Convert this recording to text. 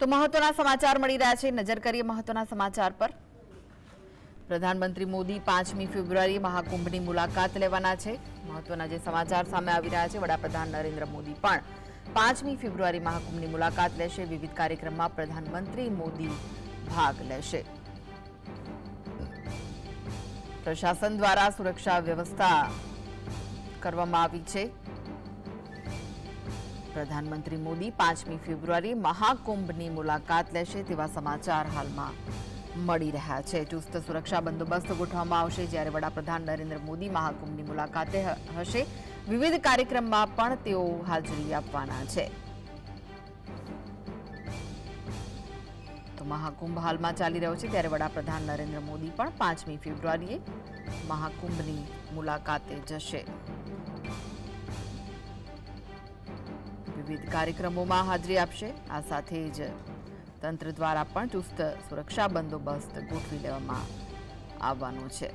તો મહત્વના સમાચાર મળી રહ્યા છે. નજર કરીએ મહત્વના સમાચાર પર. પ્રધાનમંત્રી મોદી પાંચમી ફેબ્રુઆરી મહાકુંભની મુલાકાત લેવાના છે. મહત્વના જે સમાચાર સામે આવી રહ્યા છે, વડાપ્રધાન નરેન્દ્ર મોદી પણ પાંચમી ફેબ્રુઆરી મહાકુંભની મુલાકાત લેશે. વિવિધ કાર્યક્રમમાં પ્રધાનમંત્રી મોદી ભાગ લેશે. પ્રશાસન દ્વારા સુરક્ષા વ્યવસ્થા કરવામાં આવી છે. પ્રધાનમંત્રી મોદી પાંચમી ફેબ્રુઆરી મહાકુંભની મુલાકાત લેશે તેવા સમાચાર હાલમાં મળી રહ્યા છે. ચુસ્ત સુરક્ષા બંદોબસ્ત ગોઠવવામાં આવશે જ્યારે વડાપ્રધાન નરેન્દ્ર મોદી મહાકુંભની મુલાકાતે હશે. વિવિધ કાર્યક્રમમાં પણ તેઓ હાજરી આપવાના છે. તો મહાકુંભ હાલમાં ચાલી રહ્યો છે ત્યારે વડાપ્રધાન નરેન્દ્ર મોદી પણ પાંચમી ફેબ્રુઆરીએ મહાકુંભની મુલાકાતે જશે. વિવિધ કાર્યક્રમોમાં હાજરી આપશે. આ સાથે જ તંત્ર દ્વારા પણ ચુસ્ત સુરક્ષા બંદોબસ્ત ગોઠવી લેવામાં આવવાનો છે.